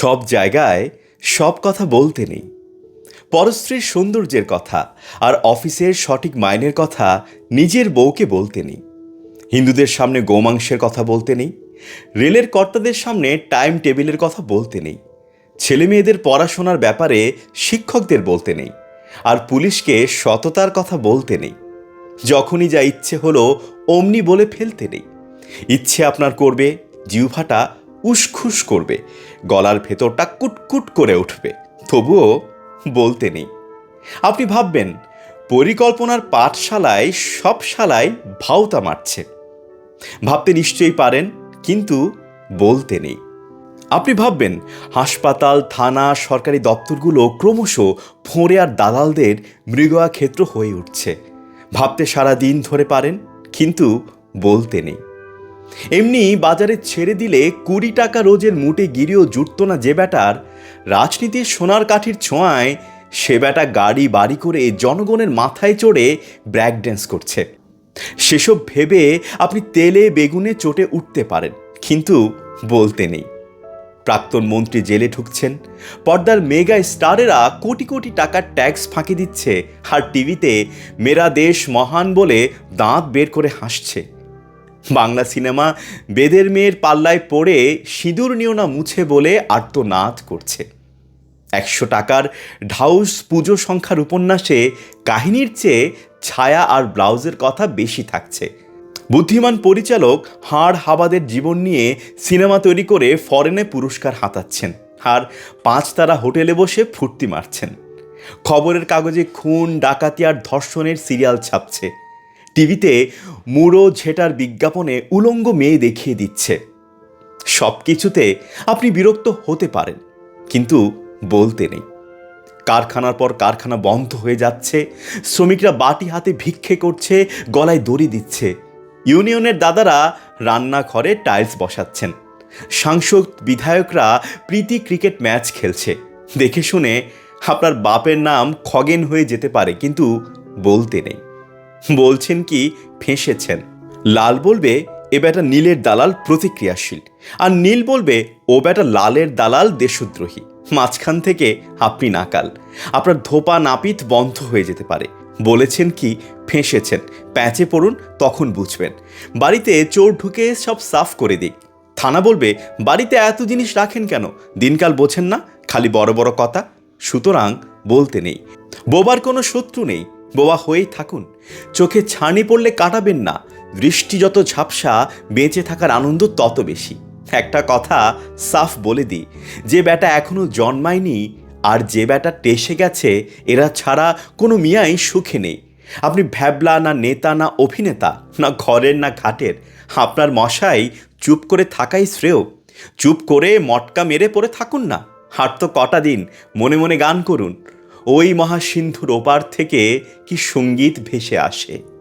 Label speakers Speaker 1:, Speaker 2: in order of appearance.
Speaker 1: সব জায়গায় সব কথা বলতে নেই। পরস্ত্রীর সৌন্দর্যের কথা আর অফিসের সঠিক মাইনের কথা নিজের বউকে বলতে নেই। হিন্দুদের সামনে গোমাংসের কথা বলতে নেই। রেলের কর্তাদের সামনে টাইম টেবিলের কথা বলতে নেই। ছেলে মেয়েদের পড়াশোনার ব্যাপারে শিক্ষকদের বলতে নেই। আর পুলিশকে সততার কথা বলতে নেই। যখনই যা ইচ্ছে হলো অমনি বলে ফেলতে নেই। ইচ্ছে আপনার করবে জিউফাটা উসখুস করবে। গলার ভেতরটা কুটকুট করে উঠবে। তবুও বলতে নেই। আপনি ভাববেন, পরিকল্পনার পাঠশালায় সব শালায় ভাওতা মারছে। ভাবতে নিশ্চয়ই পারেন, কিন্তু বলতে নেই। আপনি ভাববেন, হাসপাতাল, থানা, সরকারি দপ্তরগুলো ক্রমশ ফোঁড়ে আর দালালদের মৃগয়া ক্ষেত্র হয়ে উঠছে। ভাবতে সারা দিন ধরে পারেন, কিন্তু বলতে নেই। এমনি বাজারে ছেড়ে দিলে কুড়ি টাকা রোজের মুটে গিরিও জুটত না যে ব্যাটার। রাজনীতির সোনার কাঠির ছোঁয়ায় সে ব্যাটা গাড়ি বাড়ি করে জনগণের মাথায় চড়ে ব্র্যাক ড্যান্স করছে। সেসব ভেবে আপনি তেলে বেগুনে চটে উঠতে পারেন, কিন্তু বলতে নেই। প্রাক্তন মন্ত্রী জেলে ঢুকছেন। পর্দার মেগা স্টারেরা কোটি কোটি টাকার ট্যাক্স ফাঁকি দিচ্ছে। আর টিভিতে, মেরা দেশ মহান বলে দাঁত বের করে হাসছে। বাংলা সিনেমা বেদের মেয়ের পাল্লায় পড়ে সিঁদুর নিও না মুছে বলে আর্তনাদ করছে। একশো টাকার ঢাউস পুজো সংখ্যার উপন্যাসে কাহিনীর চেয়ে ছায়া আর ব্লাউজের কথা বেশি থাকছে। বুদ্ধিমান পরিচালক হাড় হাবাদের জীবন নিয়ে সিনেমা তৈরি করে ফরেনে পুরস্কার হাতাচ্ছেন আর পাঁচ তারা হোটেলে বসে ফুর্তি মারছেন। খবরের কাগজে খুন, ডাকাতি আর ধর্ষণের সিরিয়াল ছাপছে। টিভিতে মুড়ো ঝেটার বিজ্ঞাপনে উলঙ্গ মেয়ে দেখিয়ে দিচ্ছে। সব কিছুতে আপনি বিরক্ত হতে পারেন, কিন্তু বলতে নেই। কারখানার পর কারখানা বন্ধ হয়ে যাচ্ছে, শ্রমিকরা বাটি হাতে ভিক্ষে করছে, গলায় দড়ি দিচ্ছে। ইউনিয়নের দাদারা রান্নাঘরে টাইলস বসাচ্ছেন। সাংসদ বিধায়করা প্রীতি ক্রিকেট ম্যাচ খেলছে। দেখে শুনে আপনার বাপের নাম খগেন হয়ে যেতে পারে, কিন্তু বলতে নেই। বলছেন কি, ফেঁসেছেন। লাল বলবে, এ বেটা নীলের দালাল প্রতিক্রিয়াশীল। আর নীল বলবে, ও বেটা লালের দালাল দেশদ্রোহী। মাঝখান থেকে আপনি নাকাল। আপনার ধোপা নাপিত বন্ধ হয়ে যেতে পারে। বলেছেন কি, ফেঁসেছেন। প্যাঁচে পড়ুন, তখন বুঝবেন। বাড়িতে চোর ঢুকে সব সাফ করে দিক। থানা বলবে, বাড়িতে এত জিনিস রাখেন কেন? দিনকাল বোঝেন না, খালি বড় বড় কথা। সুতরাং বলতে নেই। বোবার কোনো শত্রু নেই। বোবা হয়েই থাকুন। চোখে ছানি পড়লে কাটাবেন না। দৃষ্টি যত ঝাপসা বেঁচে থাকার আনন্দ তত বেশি। একটা কথা সাফ বলে দিই, যে ব্যাটা এখনও জন্মায়নি আর যে ব্যাটা টেসে গেছে, এরা ছাড়া কোনো মিয়াই সুখে নেই। আপনি ভ্যাবলা না নেতা না অভিনেতা, না ঘরের না ঘাটের, আপনার মশাই চুপ করে থাকাই শ্রেয়। চুপ করে মটকা মেরে পড়ে থাকুন না। হাঁটতো কটা দিন মনে মনে গান করুন। ওই মহাসিন্ধুর ওপার থেকে কি সংগীত ভেসে আসে?